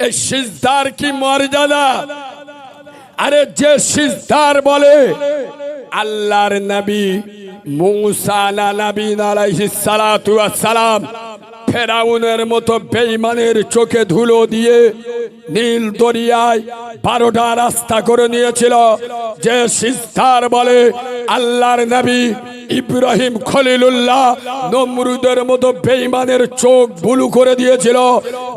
এই সিজদার কি মর্যাদা? আরে যে সিজদার বলে, আল্লাহর নবী মুসা নবী আলাইহিস সালাতু ওয়াস সালাম, ফেরাউনের মতো বেঈমানের চোখে ধুলো দিয়ে নীল দরিয়ায় বারোটা রাস্তা করে নিয়েছিল। যে সিস্তার বলে, আল্লাহর নবী ইব্রাহিম খলিলুল্লাহ নমরুদের মতো বেঈমানের চোখ বুলু করে দিয়েছিল।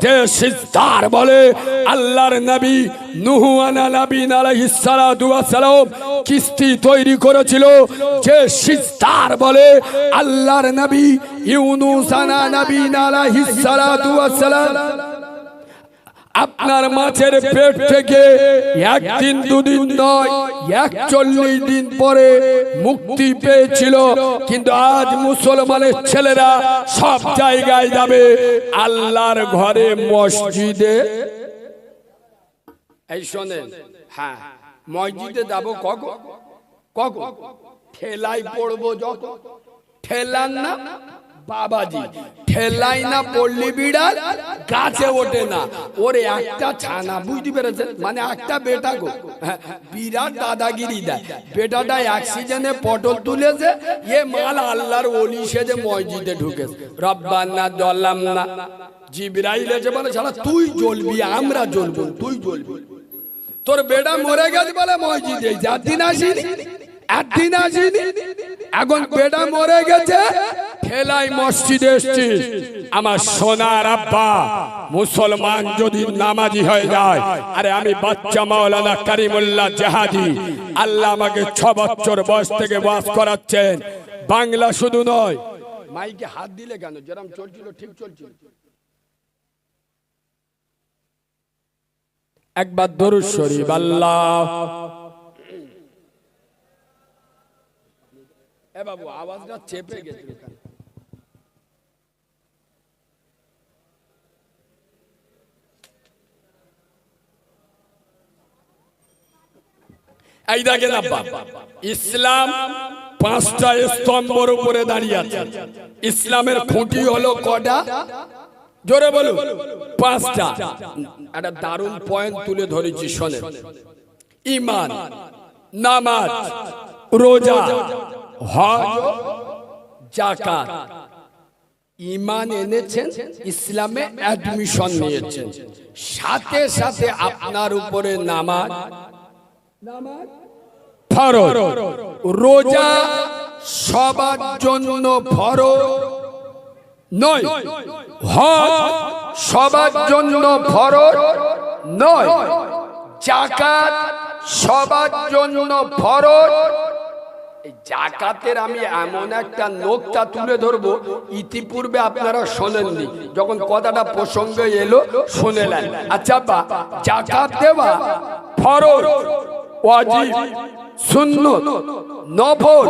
যে সিস্তার বলে, আল্লাহর নবী নুহু আনা নবীন আলাইহিস সালাতু সালাম কিস্তি তৈরি করেছিল। যে সিস্তার বলে, আল্লাহর নবী ইউনুস আনা নবীন আলাইহিস সালাম আপনার মাছের পেট থেকে একদিন দুদিন নয় একচল্লিশ দিন পরে মুক্তি পেয়েছিল। কিন্তু আজ মুসলমানের ছেলেরা সব জায়গায় যাবে আল্লাহর ঘরে মসজিদে। এই শোনেন হ্যাঁ মসজিদে যাব কখন? কখন? ঠেলাই পড়ব যখন ঠেলান না বাবাজি। ঠেলাই না পড়লি বিড়াল গাছে ওঠে না। ওর একটা ছানা বুঝতে পেরেছেন? মানে একটা বেটা গো। হ্যাঁ, বিরাট দাদাগিরি দেয়। বেটাটা অ্যাক্সিডেন্টে পটল তুলেছে এ মাল আল্লাহর অলি সেজে মসজিদে ঢুকেছে। রব্বান্না দল্লাম না জিবরাইল এসে বলে শালা তুই জ্বলবি আমরা জ্বলবো তুই জ্বলবি। তোর বেটা মরে গেছে বলে মসজিদে যার দিন আসিনি একদিন আসিনি। এখন বেটা মরে গেছে ঠেলাই মসজিদে এসছিস আমার সোনার আব্বা, মুসলমান যদি নামাজি হয়ে যায়, আরে আমি বাচ্চা মাওলানা কারিমুল্লাহ জাহাদি। আল্লাহ আমাকে ছ বছর বয়স থেকে বাস করাচ্ছেন। বাংলা শুধু নয়। মাইকে হাত দিলে কেন? যেরকম চলছিল, ঠিক চলছিল। একবার দরুদ শরীফ, আল্লাহ। এ বাবু, আওয়াজটা চেপে গেছে। এই দেখেন আব্বা, ইসলাম পাঁচটা স্তম্ভর উপরে দাঁড়িয়ে আছে। ইসলামের খুঁটি হলো কটা জোরে বলুন, পাঁচটা। একটা দারুণ পয়েন্ট তুলে ধরেছি, শোনেন। ইমান নামাজ, রোজা, হজ জাকাত ইমান এনেছেন, ইসলামে অ্যাডমিশন নিয়েছেন। সাথে সাথে আপনার উপরে নামাজ ফরজ। রোজা সবার জন্য ফরজ নয়। হজ সবার জন্য ফরজ নয়। জাকাত সবার জন্য ফরজ। জাকাতের আমি এমন একটা নোকটা তুলে ধরবো, ইতিপূর্বে আপনারা শোনেননি। যখন কথাটা প্রসঙ্গে এলো শুনেলেন আচ্ছা বা জাকাত দেওয়া ফরজ। ওয়াজিব, সুন্নত, নফল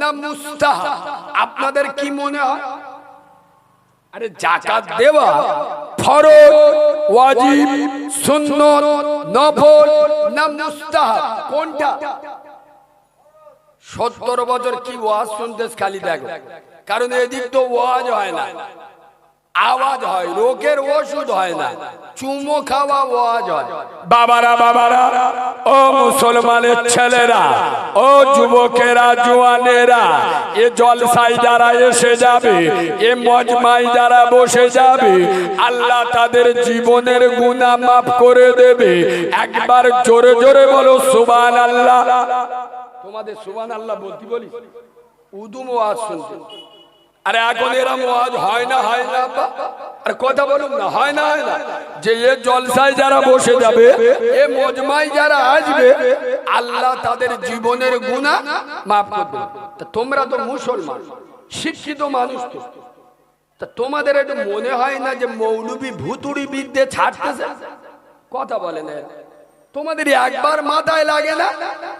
না মুস্তাহাব আপনাদের কি মনে হয়? আরে জাকাত দেওয়া ফরজ, ওয়াজিব, সুন্নত, নফল না মুস্তাহাব কোনটা? সত্তর বছর কি ওয়াজ শুনতে খালি দেখো। কারণ এদিক তো ওয়াজ হয় না। আওয়াজ হয় রোগের ওষুধ হয় না চুমো খাওয়া ওয়াজ হয়। বাবারা বাবারা ও মুসলমানের ছেলেরা ও যুবকেরা জোয়ানেরা এ জলসাই যারা এসে যাবে এ মজমাই যারা বসে যাবে আল্লাহ তাদের জীবনের গুনাহ মাফ করে দেবে। একবার জোরে জোরে বলো সুবহান আল্লাহ তোমাদের সুবহান আল্লাহ বলতে বলি? উদুম ওয়াজ শুনতে। আরে এখন এরম ওয়াজ হয় না হয় না? আরে কথা বলুন না, হয় না হয় না। যে এ জলসায় যারা বসে যাবে, এ মজমাই যারা আসবে, আল্লাহ তাদের জীবনের গুনাহ মাফ করবে তা তোমরা তো মুসলমান, শিক্ষিত মানুষ তো। তা তোমাদের একটু মনে হয় না যে মৌলবী ভুতুড়ি বিদ্যে ছাড়তেছে? কথা বলে না। তোমাদের একবার মাথায় লাগে না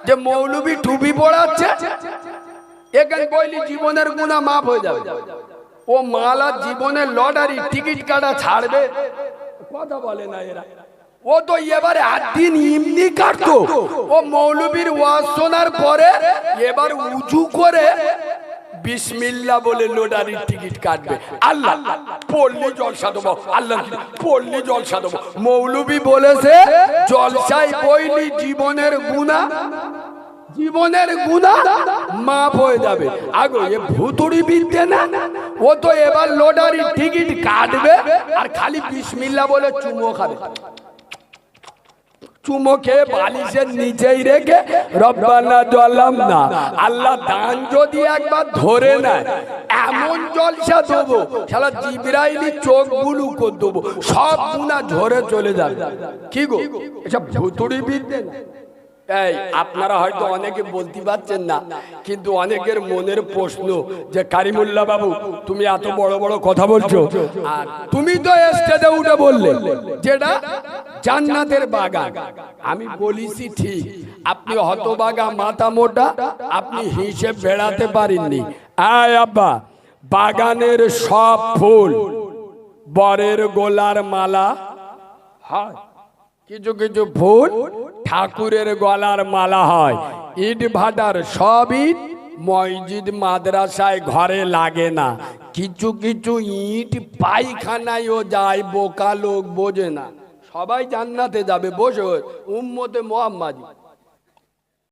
যে মৌলবী টুপি পড়াচ্ছে? এখানে বইলি জীবনের গুণা মাফ হয়ে যাবে। ও মালা জীবনের লটারি টিকিট কাটা ছাড়বে। কথা বলে না এরা। ও তো এবারে আট দিন এমনি কাটতো। ও মৌলবীর ওয়াজ শোনার পরে এবার উঁচু করে বিসমিল্লা বলে লোডারির টিকিট কাটবে। আল্লাহ, পড়লি জলসা দেবো। আল্লাহ? পড়লি জলসা দেবো। মৌলবি বলেছে জলসাই বইলি জীবনের গুণা জীবনের গুণা মাফ হয়ে যাবে। আগো, এ ভুতুড়ি বিদ্যে না? ও তো এবার লোডারির টিকিট কাটবে আর খালি বিসমিল্লা বলে চুমো খাবে। চুমোকে বালিশের নিচেই রেখে রব্বানা জলাম না। আল্লাহ দান যদি একবার ধরে নেয়, এমন জলসা দেবো সারা জিবরাইলি চোখ বুলু করে দেবো, সব গুণা ঝরে চলে যাবে। কি গো? এসব ভুতুড়ি বিদ্যে না? এই আপনারা হয়তো অনেকে বলতে পারছেন না কিন্তু অনেকের মনের প্রশ্ন যে কারিমুল্লাহ বাবু তুমি এত বড় বড় কথা বলছো? আর তুমি তো স্টেজে উঠে বললে যেটা জান্নাতের বাগান। আমি বলিছি ঠিক আপনি হতবাগা মাথা মোটা আপনি হিসেব বেড়াতে পারেননি। আয় আব্বা বাগানের সব ফুল। বরের গোলার মালা হয়। কিছু কিছু ফুল ঠাকুরের গলার মালা হয়। ইট ভাটার সব ইট মসজিদ, মাদ্রাসায় ঘরে লাগে না। কিছু কিছু ইট পায়খানায়ও যায়, বোকা লোক বোঝে না। সবাই জান্নাতে যাবে, বসে, উম্মতে মোহাম্মাদি।